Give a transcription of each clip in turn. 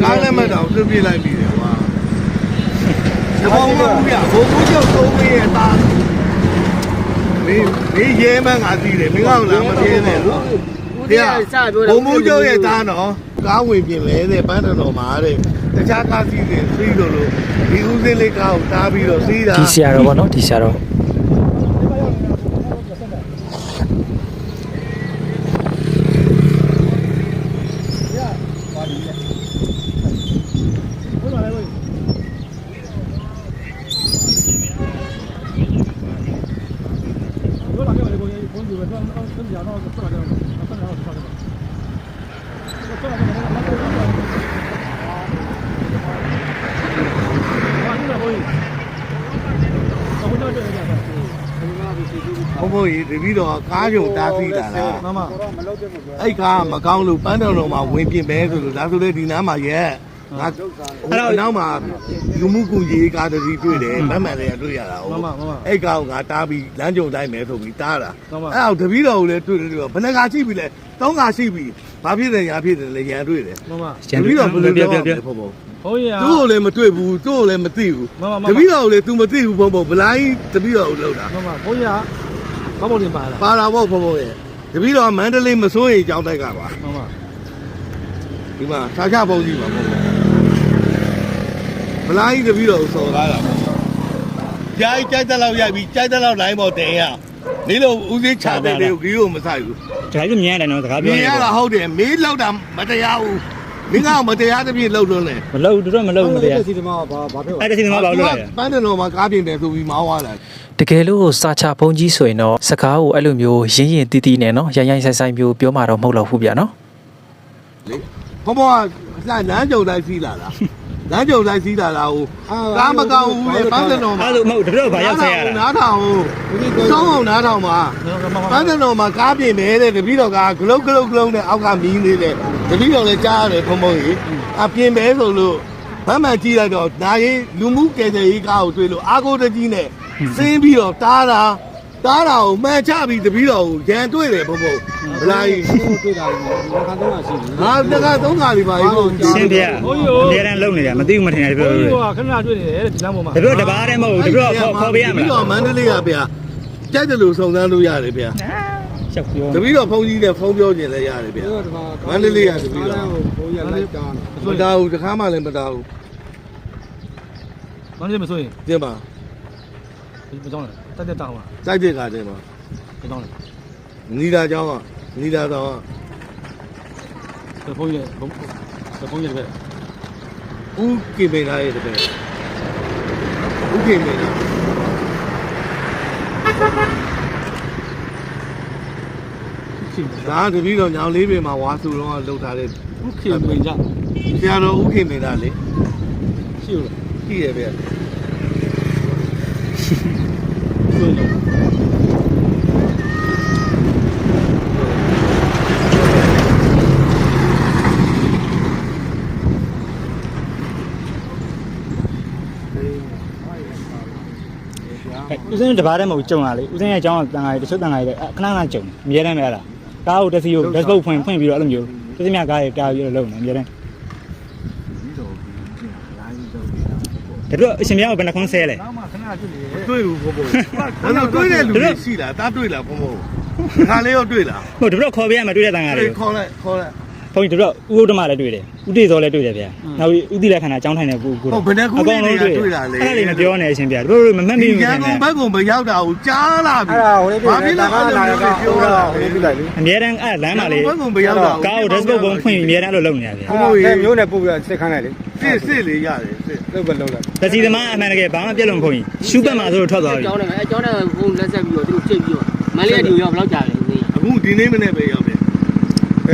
ကားလက်မှတ်တောင်သွင်းပြလိုက်ပြီလေကွာတဘောမဘူးပြဘိုးဘိုးကျော်သုံးမရဲ့အသားမင်းမင်းရဲမှန်းငါသိတယ်မင်းကောင်လာမပြေးနဲ့လို့ဦးသေးကစပြောတာဘုံမူကျော်ရဲ့သားနော်ကားဝင်ပြင်လဲတဲ့ပန်းတော်မှာတဲ့တခြားကားစီးတယ်စီးလို့လို့ဒီဦးစင်းလေးကားကိုတားပြီးတော့စီးတာဒီဆရာတော်ဗောနော်ဒီဆရာတော် ဘုံဘုံကြီးတပည့်တော်ကားကြုံတားစီးတာလားမမအဲ့ကားမကောင်းလို့ပန်းတော်တော်မှာဝင်ပြင်ပဲဆိုလို့ဒါဆိုလေဒီနားမှာရဲ့ငါအဲ့တော့နောက်မှာလူမှုကူကြီးကားတစ်စီးတွေ့တယ်မမှန်လည်းတွေ့ရတာဟုတ်အဲ့ကားကိုငါတားပြီးလမ်းကြုံတိုင်းမယ်ဆိုပြီးတားတာအဲ့တော့တပည့်တော်ကိုလည်းတွေ့တယ်တွေ့ဘယ်နှကာရှိပြီလဲသုံးကာရှိပြီဘာဖြစ်တယ်ညာဖြစ်တယ်လေရန်တွေ့တယ်မမတပည့်တော်ဘယ်လိုပြောလဲဘုံဘုံဘုန်းကြီးကသူ့ကိုလည်းမတွေ့ဘူးသူ့ကိုလည်းမသိဘူးမမမတပည့်တော်ကိုလည်း तू မသိဘူးဘုံဘုံဘလိုင်းတပည့်တော်ကိုလှုပ်တာမမဘုန်းကြီး ကဘာမို့တင်ပါလားပါတာပေါ့ဘုံဘုံရဲ့တပည့်တော်မန္တလေးမစိုးရိမ်ကြောင်းတိုက်ကပါမမဒီမှာဆာချပုံကြီးပါဘုံဘုံဘလိုင်းတပည့်တော်ကိုစော်ကားတာပေါ့ကြိုက်ကြိုက်တဲ့လောက်ရိုက်ပြီးကြိုက်တဲ့လောက်လိုင်းပေါ်တင်ရနေလို့ဦးစင်းချတဲ့တွေကိုကြီးကိုမဆိုင်ဘူးဒါကြီးမြင်ရတယ်နော်စကားမြပြောင်ရတာဟုတ်တယ်မေးလောက်တာမတရားဘူး မင်းကမတရားတစ်ပြည့်လှုပ်လွန်းတယ်မလုပ်တော့မလုပ်မတရားစီတမဘာဘာဖြစ်အဲ့ဒါစီသမားဘာလို့လဲပန်းတယ်တော်မှာကားပြင်တယ်ဆိုပြီးမောင်းသွားတာတကယ်လို့စာချဘုံကြီးဆိုရင်တော့စကားကိုအဲ့လိုမျိုးရင်းရင်တီးတီးနဲ့နော်ရိုင်းရိုင်းဆိုင်ဆိုင်မျိုးပြောမှာတော့မဟုတ်တော့ဘူးဗျာနော်လေဘုံဘုံကလမ်းကြုံတိုင်းစီးလာတာ လမ်းကြုံတိုင်းစီးလာတာဟိုကားမကောင်းဘူးလေပန်းတယ်တော်မှာအဲ့လိုမဟုတ်တပြတော့ဘာရောက်ဆက်ရတာနားထောင်စောင်းအောင်နားထောင်ပါပန်းတယ်တော်မှာကားပြင်မယ်တဲ့တပည့်တော်ကဂလုတ်ဂလုတ်ဂလုတ်နဲ့အောက်ကမီးလေးတဲ့တပည့်တော်လည်းကြားရတယ်ဘုံဘုံကြီးအပြင်မယ်ဆိုလို့မမှန်ကြည့်လိုက်တော့ဒါရေးလူမှုကယ်ဆယ်ရေးကားကိုတွေ့လို့အာကိုတကြီးနဲ့စင်းပြီးတော့တားတာ တားတာကိုမှန်ချပြီးတပည့်တော်ကိုရန်တွေ့တယ်ဘုံဘုံဗလာကြီးတွေ့တာလေဒီခါတော့ရှိတယ်ဟာတကသုံးခါလေးပါကြီးကိုရှင်းပြအများတန်းလုံနေတာမသိဘူးမထင်တယ်တပြဘုတော့န်းကြီးကခဏတွေ့နေတယ်ဒီလမ်းပေါ်မှာတပြတော့တပားတည်းမဟုတ်ဘူးတပြတော့ခေါ်ခေါ်ပေးရမပြီးလားတော့မန္တလေးကဗျာကြိုက်တယ်လို့စုံစမ်းလို့ရတယ်ဗျာရှောက်ပြောတပည့်တော်ဖုန်းကြီးနဲ့ဖုန်းပြောခြင်းလည်းရတယ်ဗျာမန္တလေးကတပည့်တော်ဘုန်းကြီးကလိုက်တာမတားဘူးတခါမှလည်းမတားဘူးဘာလို့မဆိုရင်ကျင်းပါမကြောင်းလဲ တက်တက်တောင်းပါစိုက်တဲ့ကားတဲ့မှာကတောင်းတယ်နီလာကျောင်းကနီလာတော်ကဘုန်းကြီးဘုန်းဘုန်းကြီးတွေဦးကိမေလာရဲ့တပည့်ဦးကိမေလာဒါတပည့်တော်ညောင်လေးပင်မှာဝါစုတော့လှုပ်ထားတဲ့ဦးကိမေလာဆရာတော်ဦးကိမေလာလေရှိလို့ရှိရပဲ ဆိုလို့ဦးစင်းတပားတည်းမဟုတ်ကြုံလာလေဦးစင်းရဲ့အကြောင်းကတန်ခါရီတချို့တန်ခါရီခဏခဏကြုံအများတန်းပဲအဲ့ဒါကားကိုတက်စီကို dashboard ဖွင့်ဖွင့်ပြီးတော့အဲ့လိုမျိုးတက်စီမြကားတွေတာပြီးတော့လုံနေအများတန်း တပြတော့အရှင်မြတ်ကိုဘယ်နှခွန်းဆဲလဲနောက်မှခဏတွေ့နေတယ်တွေ့ဘူးဘုံဘုံအဲ့တော့တွေ့တဲ့လူတွေရှိလားတားတွေ့လားဘုံဘုံခါလေးရောတွေ့လားဟုတ်တပြတော့ခေါ်ပေးရမှာတွေ့တဲ့တန်ခါတွေခေါ်လိုက်ခေါ်လိုက် ဘုန်းကြီးတို့ဥဒ္ဓမလည်းတွေ့တယ်ဥတိဇောလည်းတွေ့တယ်ဗျာနောက်ပြီးဥတိလက္ခဏာအကြောင်းထိုင်တဲ့ကိုကိုဟုတ်ဘယ်နှခုလေးတွေကတွေ့တာလဲအဲ့ဒါလေးမပြောနဲ့အရှင်ဗျာတို့တို့မမှတ်မိဒီဘူးရခင်န်ဗျာကုန်ဘက်ကုန်မရောက်တာကိုကြားလာပြီအဲ့ဒါဟိုလေးပြဘာဖြစ်လို့အဲ့လိုမျိုးပြောတာလဲပြလိုက်လေအများတန်းအဲ့လမ်းမှာလေဘက်ကုန်မရောက်တာကားကို dashboard ပုံဖွင့်ပြီးအများတန်းအဲ့လိုလုပ်နေရဗျာဟုတ်ကဲ့မျိုးနဲ့ပို့ပြီးစစ်ခိုင်းလိုက်လေစစ်စစ်လေးရတယ်စစ်လောက်ပဲလောက်လိုက်တစီသမားအမှန်တကယ်ဘာမှပြက်လို့မဟုတ်ရင်ရှူးပတ်မှာဆိုတော့ထွက်သွားပြီကျောင်းတယ်အဲကျောင်းတယ်ဘုံလက်ဆက်ပြီးတော့သူတို့ကြိတ်ပြီးတော့မလေးကဒီရောက်ဘယ်လောက်ကြာလဲဦးသေးအခုဒီနေ့မနေ့ပဲရောက်တယ်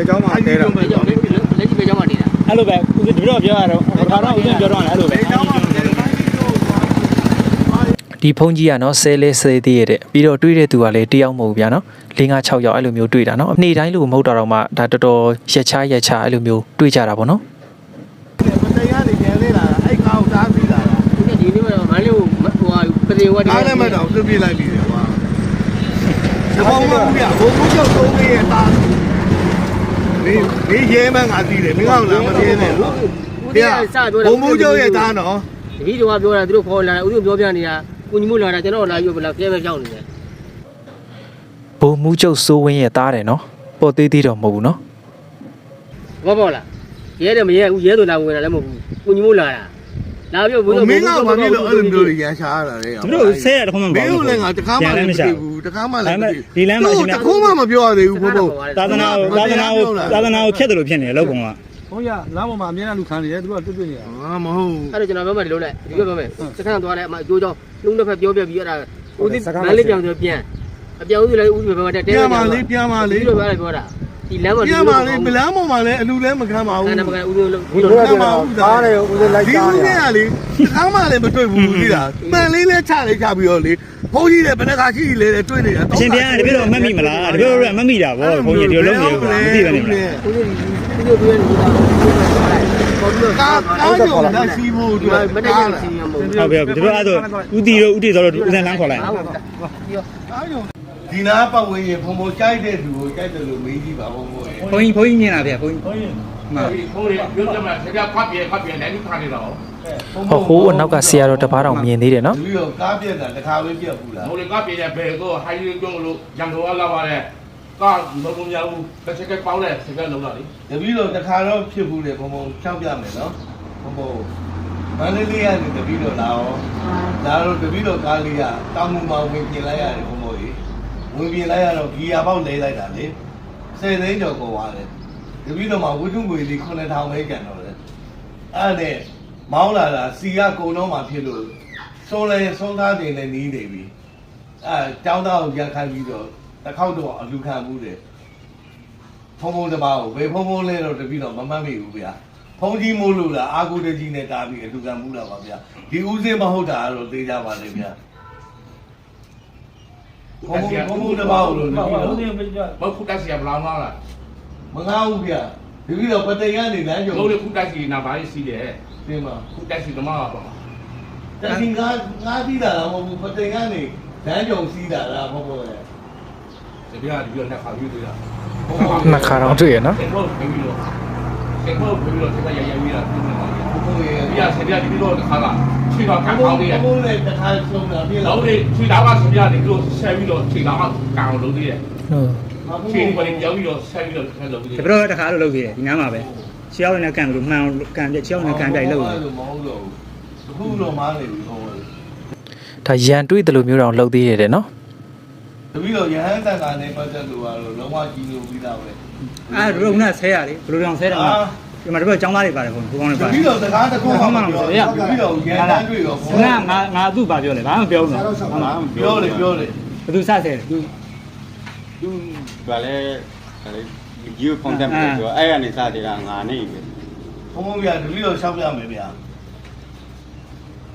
ကျောင်းမှာတဲတာလက်ရှိပဲကျောင်းမှာနေတာအဲ့လိုပဲဦးဇင်းတပြတော့ပြောရတော့ဘာသာတော့ဦးဇင်းပြောတော့လည်းအဲ့လိုပဲဒီဖုန်းကြီးကနော်ဆဲလဲဆဲသေးရတဲ့ပြီးတော့တွေးတဲ့သူကလည်းတယောက်မဟုတ်ဗျာနော်၄၅၆ယောက်အဲ့လိုမျိုးတွေးတာနော်နေ့တိုင်းလို့မဟုတ်တော့တော့မှဒါတော်တော်ရက်ချားရက်ချားအဲ့လိုမျိုးတွေးကြတာပေါ့နော်မတရားနေပြန်လေလာတာအဲ့ကားကိုတားပြီးလာတာသူကဒီနေ့မှမလေးကိုဟိုဟာပရေဝတ်တယ်အားလည်းမတော့သူပြေးလိုက်ပြီကွာဒီမောင်ကဘုံဘုံကျောက်သုံးလေးရဲ့တား မင်းမင်းရဲမှန်းငါသိတယ်မင်းကောင်လာမပြေးနဲ့လို့ဦးဦးသေးကစပြောတာဘုံမိုးကျော်ရဲ့သားနော်တတိတော်ကပြောတာသူတို့ခေါ်လာတာဦးတို့ပြောပြနေတာကိုကြီးမို့လာတာကျွန်တော်လာပြီးဘယ်လောက်ပြဲပဲကြောက်နေတယ်ဘုံမူးကျုပ်စိုးဝင်းရဲ့သားတယ်နော်ပေါ်သေးသေးတော့မဟုတ်ဘူးနော်ဘောပေါ့လားရဲတယ်မရဲဦးရဲဆိုလာဝင်လာလည်းမဟုတ်ဘူးကိုကြီးမို့လာတာ လာပြီးဘူးမင်းကဘာဖြစ်လို့အဲ့လိုမျိုးတွေရန်ရှာရတာလဲသူတို့ဆဲရတခုမှမမပေါ့င်းတို့လည်းငါတကားမှလည်းမသိဘူးတကားမှလည်းမသိဘူးတခုမှမပြောရသေးဘူးဘုံဘုံသာသနာကိုသာသနာကိုသာသနာကိုဖျက်တယ်လို့ဖြစ်နေတယ်လောက်ပုံကဘုန်းကြီးကလမ်းပေါ်မှာအများအားလူခံနေတယ်သူကတွတ်တွတ်နေတာဟာမဟုတ်အဲ့တော့ကျွန်တော်ပြောမှဒီလိုလဲဒီလိုပြောမယ်စခန်းသွားလဲအမအကျိုးကြောင့်လုံးတစ်ဖက်ပြောပြပြီးအဲ့ဒါဦးသေးမလေးပြောင်ဆိုပြန်အပြောင်းဦးလည်းဦးဘယ်မှာတက်တဲပြန်ပါလေပြန်ပါလေဒီလိုပြောတယ်ပြောတာ ဒီလမ်းမှာပြန်ပါလေပလန်းပေါ်မှာလည်းအလူလည်းမခံပါဘူးအဲ့ဒါမကန်ဦးတို့လုံးဒီလိုကကားတယ်ဦးလေးလိုက်ဒီကားဦးနေကလေတကားမှလည်းမတွေ့ဘူးသိလားမှန်လေးလဲချလိုက်ကြပြီးတော့လေဘုန်းကြီးလည်းဘယ်နှခါရှိလေတွေ့နေတာအရှင်တရားတပြည့်တော့မတ်မိမလားတပြည့်တော့မတ်မိတာဗောဘုန်းကြီးဒီလိုလုပ်နေဘူးမသိပဲနေမလားဦးတို့ဦးတို့ပြောနေတာပေါ်ပြီးတော့ကားကားကြောင့်လက်ရှိဖို့အတွက်မတက်ရစီရမဟုတ်ဟုတ်ပြီဟုတ်ပြီတပြည့်အဲ့တော့ဦးတီတို့ဦးတီဆိုတော့ဦးစံလန်းခေါ်လိုက်ဘူးကားကြောင့် ဒီနာပတ်ဝန်းကျင်ဘုံဘုံကြိုက်တဲ့သူကိုကြိုက်တယ်လို့မေးကြည့်ပါဘုံဘုံရေဘုန်းကြီးဘုန်းကြီးမြင်လာဗျဘုန်းကြီးဘုန်းကြီးမှန်ဖုန်းလေးပြောကြမှာဆရာဖတ်ပြေဖတ်ပြေလည်းဒီခါနေတော့ဟောဟိုးအနောက်ကဆရာတော်တစ်ပါးတောင်မြင်သေးတယ်နော်ပြီးတော့ကားပြက်တာတစ်ခါပဲပြက်ဘူးလားဟိုလေကပြေတဲ့ဘယ်ကိုဟိုင်းရုံလို့ရန်တော်လာပါတယ်ကလုံးလုံးများဘူးတစ်ချက်ကပေါင်းတဲ့စကလုံးလာလေတပီတော့တစ်ခါတော့ဖြစ်ဘူးလေဘုံဘုံဖြောက်ပြမယ်နော်ဘုံဘုံမန္တလေးကနေတပီတော့လာအောင်လာတော့တပီတော့ကားလေးကတောင်မူမှာဝင်ပြင်လိုက်ရတယ်ဘုံဘုံကြီး ဝင်ပြင်လိုက်ရတော့ဂီယာပေါက်လဲလိုက်တာလေ10သိန်းကျော်ကုန်သွားတယ်တပီတော့မှဝတ္ထုငွေလေး9000ပဲကျန်တော့တယ်အဲ့ဒါနဲ့မောင်းလာတာစီကကုံတော့မှဖြစ်လို့ဆုံးလဲဆုံးသားတင်လည်းနီးနေပြီအဲတောင်းသားကိုရခိုင်းပြီးတော့တစ်ခေါက်တော့အလူခံမှုတယ်ဖုံဖုံတစ်ပါးကိုဘယ်ဖုံဖုံလဲတော့တပည့်တော့မမှတ်မိဘူးဗျာဖုံကြီးမိုးလို့လားအာကိုတကြီးနဲ့တားပြီးအတူကမှုလာပါဗျာဒီဦးစင်းမဟုတ်တာကတော့သိကြပါလေဗျာ ဖုံဖုံဖုံဖုံတစ်ပါးကိုလို့တပည့်ဘာတော့လို့ဒီမကြမခုတက်စီဘလောင်းလာလားမငါဘူးဗျာတပည့်တော့ပတေကနေလမ်းကြုံလုံးလေခုတက်စီနာပါစီတယ်တင်ပါခုတက်စီသမားပါပါတတိငါငါပြီးတာလားမဟုတ်ဘူးပတေကနေလမ်းကြုံစီးတာလားမဟုတ်ဘူးလေစပြဒီပြောနဲ့ခါယူသေးတာနှစ်ခါတော့တွေ့ရနော်စင်ဖို့ပြီးပြီးတော့စင်ဖို့ပြီးပြီးတော့စကရရ ပြီးတာပြနေပါလေဘုံဘုံရဲ့ပြစပြဒီပြီးတော့ခါကခြေတော့ဘုံကန်ဘုံကောင်းသေးတယ်ဘုံနဲ့တစ်ခါဆုံးတာပြည့်လောလားင်းလေးခြေသားကစပြဒီလိုဆက်ပြီးတော့ခြေသားကကန်အောင်လုပ်သေးတယ်ဟုတ်ခြေဒီပေါ်ကြောက်ပြီးတော့ဆက်ပြီးတော့ဆက်လုပ်သေးတတယ်ပြည့်တော့တခါလို့လုပ်သေးတယ်ဒီနားမှာပဲချီရောက်နေတဲ့ကန်လို့မှန်ကန်ပြချီရောက်နေတဲ့ကန်ပြိုက်လုပ်တယ်မဟုတ်တော့ဘူးအခုတော့မားနေပြီဘုံဘုံဒါရန်တွေ့တယ်လို့မျိုးတောင်လှုပ်သေးတယ်တဲ့နော်တပည့်တော်ယဟန်တန်ခါနဲ့ပတ်သက်လို့ကတော့လုံးဝကြည့်လို့ပြီးသားပဲအဲရုံနဲ့ဆဲရတယ်ဘယ်လိုတောင်ဆဲတယ်မှာ ဒီမှာတပြည့်ចောင်းသားတွေပါတယ်ဘုန်းကြီးဘုန်းကြီး တ ပါ ပည့်တော်စကားတစ်ခုမှမပြောတပည့်တော်ယဟန်တွေ့ရော ငါငါငါသူ့ပါပြောလေဘာမှပြောဘူးနော်ဟုတ်လား ပြောတယ်ပြောတယ် ဘယ်သူစဆဲတယ်သူ သူကလည်းဒီကိုကွန်တက်ပြီးတော့အဲ့ကနေစတယ်ကငါနေပဲ ဘုံဘုံပြတပည့်တော်ရှောက်ပြမယ်ဗျာ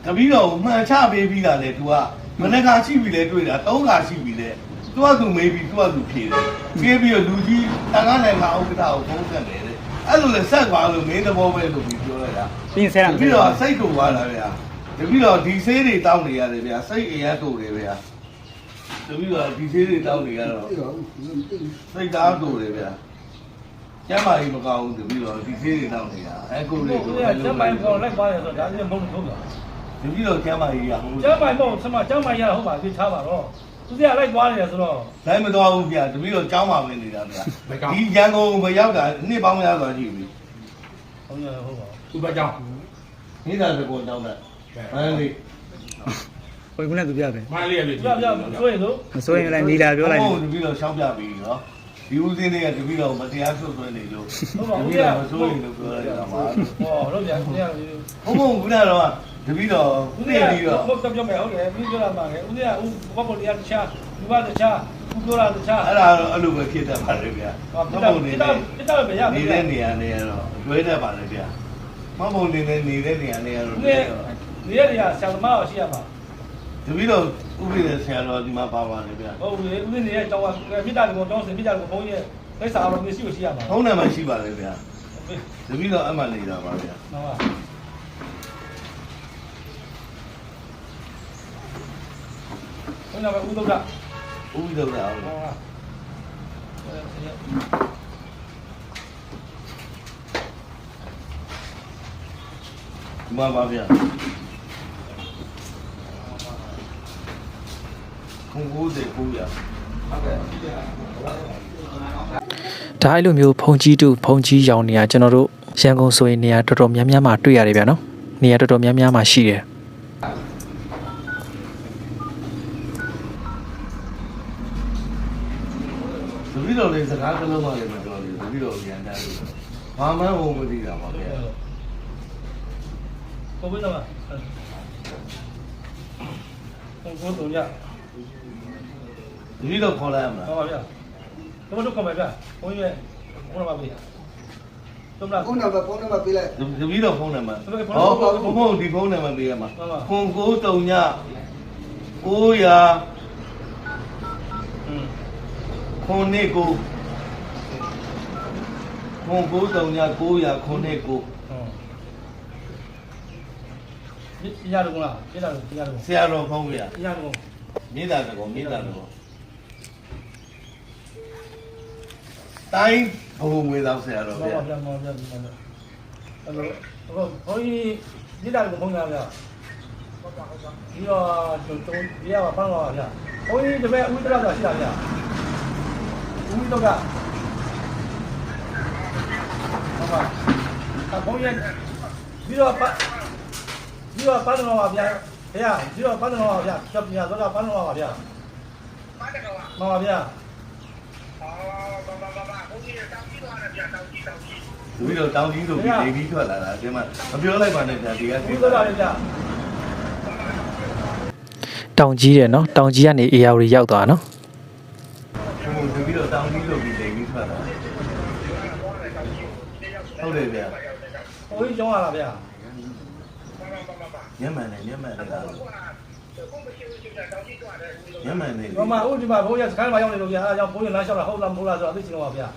တပည့်တော်မှန်ချပေးပြီးတာလေ तू ကမနေ့ကရှိပြီလေတွေ့တာ၃ခါရှိပြီလေ तू ကသူမေးပြီး तू ကသူဖြေတယ်ဖြေပြီးတော့လူကြီးတန်ခါနိုင်ကဥက္ကဋ္ဌကိုဖုန်းဆက်တယ်လေ အဲ့လိုလေဆက်သွားလို့မင်းသဘောပဲလို့ပြီးပြောလိုက်တာပြင်ဆဲတာတပည့်တော်စိတ်တူသွားတာဗျာတပည့်တော်ဒီဆေးတွေတောင်းနေရတယ်ဗျာစိတ်အရန်တူတယ်ဗျာတပည့်တော်ဒီဆေးတွေတောင်းနေရတော့စိတ်ဓာတ်တူတယ်ဗျာကျမ်းမာကြီးမကောင်းဘူးတပည့်တော်ဒီဆေးတွေတောင်းနေရအဲကိုဘူးလေးကိုကိုကကျမ်းပိုင်ပေါ်လိုက်ပါတယ်ဆိုတော့ဒါလည်းမဟုတ်ဘူးလားတပည့်တော်ကျမ်းမာကြီးရဟုတ်ကျမ်းပိုင်ပေါ်ဆမကျမ်းပိုင်ရဟုတ်ပါပြီထားပါတော့ သူကလိုက်သွားနေတယ်ဆိုတော့လိုက်မသွားဘူးဗျာတပည့်တော်ကျောင်းမှာဝင်နေတာဗျာဘယ်ကောင် ဒီရန်ကုန်မရောက်တာနှစ်ပေါင်းများစွာရှိပြီဟုတ်ရဟုတ်ပါသူ့ဘကြောင့်မိသားစုကိုတောင်းတာမန်းလေးဘယ်ကုနဲ့သူပြပဲမလေးရပြီပြပြဆိုရင်လို့မစိုးရင်လည်းနီလာပြောလိုက်ဟုတ်တပည့်တော်ရှောင်းပြပြီနော်ဒီဦးစင်းတွေကတပည့်တော်မတရားဆွဆွဲနေလို့ဟုတ်ပါတဘူးပပြည့်ဟတော်မဆိုးရင်လို့ပြောလိုက်တာပါောတော့ပြန်ပြန်ဘုံဘုံခုနကတော့ တပည့်တော်ဦးသိလေးပြီးတော့ဟုတ်တော့ပြောမယ်ဟုတ်တယ်ပြီးပြောတာမှာလေဦးလေးကဦးဘောပေါ်တရားတခြားဒီဘာတခြားဦးပြောတာတခြားအဲ့ဒါတော့အဲ့လိုပဲဖြစ်တတ်ပါလေဗျာဟောမပြဟုတ်တာနေပြနေတာပြတာပဲရပြီနေတဲ့နေရာနေရတော့လွဲတတ်ပါလေဗျာမဟုတ်နေနေနေတဲ့နေရာနေရတော့ဦးလေးနေရရဆံသမားရှိရမှာတပည့်တော်ဥပိ္ပဒေဆရာတော်ဒီမှာပါပါလေဗျာဟုတ်လေဦးလေးနေရတောင်းမြစ်တာကိုတောင်းစင်မြစ်တာကိုဘုန်းကြီးလက်စာတော့မရှိရှိရမှာဖုန်းနံပါတ်ရှိပါလေဗျာတပည့်တော်အမှန်နေတာပါဗျာဟုတ်ပါ န်းကြီးကဦးသုဒ္ဓဥပိ္ပဒေတော်ဟုတ်ပါမှာပါဗျာခုံကိုတဲ့ကိုရဟုတ်ကဲ့ဒါအဲ့လိုမျိုးဖုန်ကြီးတူဖုန်ကြီးရောင်နေရကျွန်တော်တို့ရန်ကုန်ဆိုရင်နေရာတော်တော်များများမှာတွေ့ရတယ်ဗျာနော်နေရာတော်တော်များများမှာရှိတယ် တပည့်တော်လေးစကားကလုံးမလေးမတော်လေးတပည့်တော်ပြန်တန်းလို့ဘာမှမဟုတ်မသိတာပါဗျာကိုဘယ်တော့ကိုကိုတုံရတပည့်တော်ခေါ်လိုက်ရမလားပါပါဗျာကျွန်တော်တို့ကမယ်ဗျာဘုန်းကြီးရဲ့ဘုန်းတော်ပါပြီသုံးလားဖုန်းနံပါတ်ဖုန်းနံပါတ်ပေးလိုက်တပည့်တော်ဖုန်းနံပါတ်တပည့်ဟောဖုန်းနံပါတ်ဘုံဘုံဒီဖုန်းနံပါတ်ပေးရမှာဟုတ်ပါခွန်ကိုတုံည900อืม ခွန်နေကိုခွန်ကိုတုံည900ခွန်နေကိုဟုတ်ဒီရတော့လားပြရတော့ပြရတော့ဆရာတော်ဖုန်းဗျာပြရတော့မြေတာတော်မြေတာတော်တိုင်းဘုံငွေသောဆရာတော်ပါဗျာပါဗျာပါဗျာပါဗျာအဲ့လိုဘုန်းကြီးပြရတော့ဘုန်းကြီးဗျာဒီတော့ကျွန်တော်ဒီရပါပန်းပါဗျာဘုန်းကြီးတပည့်ဥဒ္ဒရာရှိတာဗျာ ဥဒ္ဒရာဟုတ်ပါအဘုန်းကြီးဒီတော့ပါဒီတော့ပန်းတော်ပါဗျာဗျာဒီတော့ပန်းတော်ပါဗျာကျော်ပြတော့ပန်းတော်ပါဗျာမှန်ပါဗျာတပည့်တော်တောင်းကြီးဆိုပြီးနေပြီးထွက်လာတာဒီမှာမပြောလိုက်ပါနဲ့ဗျာဒီကဥသိဒ္ဒတာရာဗျာတောင်ကြီးတယ်နော်တောင်ကြီးကနေအေယာဝတီရောက်သွားနော် ဟိုတပည့်တော်တောင်းကြီးဆိုပြီးနေပြီးထွက်လာဟုတ်တယ်ဗျာ ဘုန်းကြီးကျောင်းရတာဗျာညမှန်တယ်ညမှန်တယ်လားညမှန်တယ်မမဦးဒီမှာဘုန်းကြီးစကိုင်းမှာရောက်နေလို့ဗျာအဲဒါကြောင့်ဘုန်းကြီးလမ်းလျှောက်တာဟုတ်လားမဟုတ်လားဆိုတော့သိချင်တော့ပါဗျာ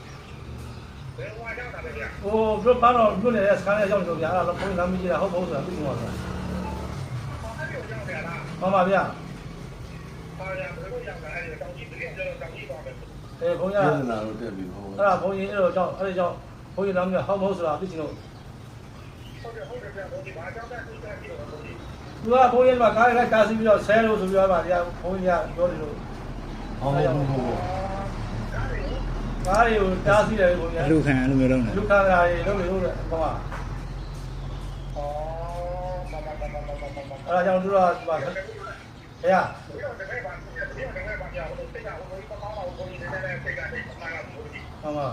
ဟိုဘုရားတော့ညွှန်နေတဲ့စကိုင်းရဲ့ရောက်နေလို့ဗျာအဲဒါဘုန်းကြီးလမ်းမကြီးတာဟုတ်မဟုတ်ဆိုတာသိချင်တော့ပါမမဗျာအဲဘုန်းကြီးပြအဲ့ဿနာတော့တက်ပြီဟိုဒါဘုန်းကြီးအဲ့တော့ကြောင့်အဲ့ဒါကြောင့်ဘုန်းကြီးလမ်းမကြီးဟုတ်မဟုတ်ဆိုတာသိချင်လို့ သူကဘုန်းကြီးကကားလိုက်တားစီပြီးတော့ဆဲလို့ဆိုပြီးတော့ဗာဒီကဘုန်းကြီးကပြောနေလို့ဟောဟောဟောဟောကားတွေကိုတားစီတယ်ဘုန်းကြီးအလူခံအဲ့လိုမျိုးလုပ်နေလူခါရာတွေလုံးနေလို့တဲ့ဟောပါအဲ့ဒါကြောင့်သူကဒီမှာခင်ဗျာဟုတ်ပါ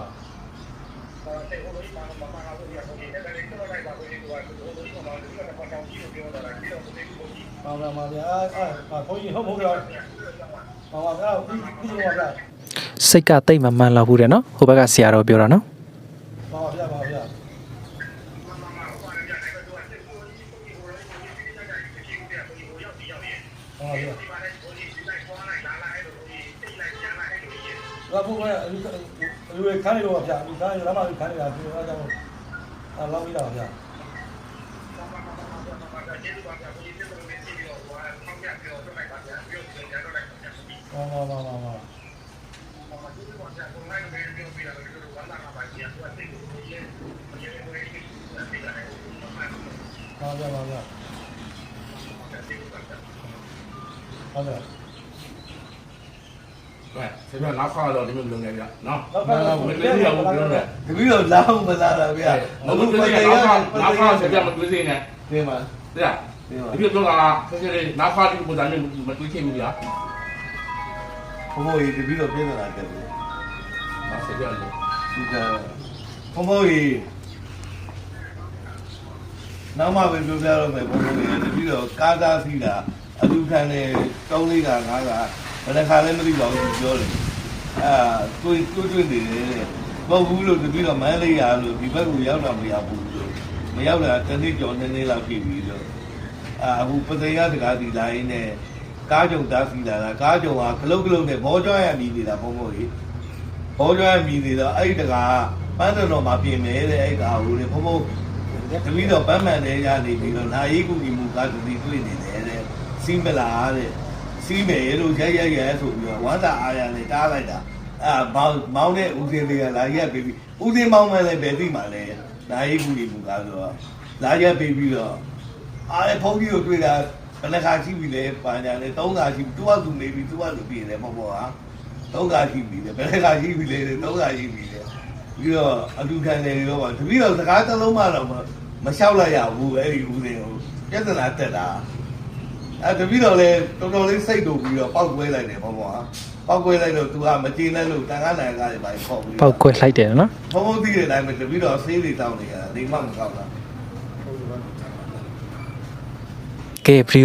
ပါပါပါဗျာအာဘုန်းကြီးဟုတ်မဟုတ်ကြောပါပါဗျာဒီဒီလိုပါဗျာစိတ်ကတိတ်မမှန်တော့ဘူးတဲ့နော်ဟိုဘက်ကဆရာတော်ပြောတာနော် တွေခန်းနေတော့ဗျာလူခန်းနေတော့မှလူခန်းနေတာပြောတာကြောင့်အလောင်းပြီးတော့ဗျာပါပါပါပါပါပါဗျာပါဗျာဟုတ်ကဲ့ကဲ ဆရာနောက်ခါတော့ဒီမျိုးလုပ်နေကြနော်နောက်ကတော့မလေးရဘူးပြောနေတပည့်တော်လောင်းမလာတာဗျာမဟုတ်ဘူးလေနောက်ခါနောက်ခါဆရာမတွေ့စေနဲ့ဒီမှာဆရာဒီမှာဒီပြတော့ကဆရာလေးနောက်ခါဒီပုံစံမျိုးမတွေ့ချင်းဘူးဗျာဘုံဘုံကြီးတပည့်တော်ပြင်လာတယ်ဗျာဆရာလေးဒီကဘုံဘုံကြီးနောက်မှပဲပြောပြတော့မယ်ဘုံဘုံကြီးတပည့်တော်ကားကားစီးတာအလူခံနေ၃လေးက၅ကဘယ်နှခါလဲမသိပါဘူးပြောတယ် အာတွေ့တွေ့တွေ့နေတယ်မဟုတ်ဘူးလို့တပည့်တော်မန်းလေးရလို့ဒီဘက်ကိုရောက်တာမရဘူးလို့မရောက်တာတနေ့ကျော်နှစ်နေ့လောက်ဖြစ်ပြီလို့အာအခုပသိယတကားဒီလိုင်းနဲ့ကားကြုံသားစီလာတာကားကြုံကခလုတ်ခလုတ်နဲ့ဘောကြွားရမြည်နေတာဘုံဘုံကြီးဘောကြွားရမြည်နေတော့အဲ့ဒီတကားပန်းတော်တော်မှာပြင်မယ်တဲ့အဲ့ကားကိုလေဘုံဘုံတပီတော့ပန်းမှန်တဲ့ရနေပြီးတော့နာယီကုကြီးမူကားတူတွေ့နေတယ်တဲ့စီးမလားတဲ့ စီးမယ်လို့ရိုက်ရိုက်ရဲဆိုပြီးတော့ဝါတာအာရနဲ့တားလိုက်တာအာမောင်းမောင်းတဲ့ဦးစင်းလေးကလာရက်ပြီးဦးစင်းမောင်းမှလည်းပဲသိမှလည်းနာယီကုကြီးမူကားဆိုတော့လာရက်ပြီးပြီးတော့အားဖုန်းကြီးကိုတွေ့တာဘယ်နှခါရှိပြီလဲပါညာလဲ၃ခါရှိပြီသူကသူနေပြီသူကသူပြင်တယ်မဟုတ်ပါဘူးဟာ၃ခါရှိပြီလေဘယ်နှခါရှိပြီလဲ၃ခါရှိပြီလေပြီးတော့အတူခံတယ်ရောပါတပည့်တော်စကားတစ်လုံးမှတော့မလျှောက်လိုက်ရဘူးအဲ့ဒီဦးစင်ကိုပြဿနာတက်တာ အဲတပည့်တော်လည်းတော်တော်လေးစိတ်တူပြီးတော့ပောက်ကွဲလိုက်တယ်ပေါ့ကွာပောက်ကွဲလိုက်တော့သူကမကျေနပ်လို့တန်ခါနိုင်ကားတွေပါခေါ်ပြီးပောက်ကွဲလိုက်တယ်နော်ဘုံဘုံသိတဲ့အတိုင်းပဲတပည့်တော်ဆေးတွေတောင်းနေရတာဒီမှမကောက်လားကဲဗီ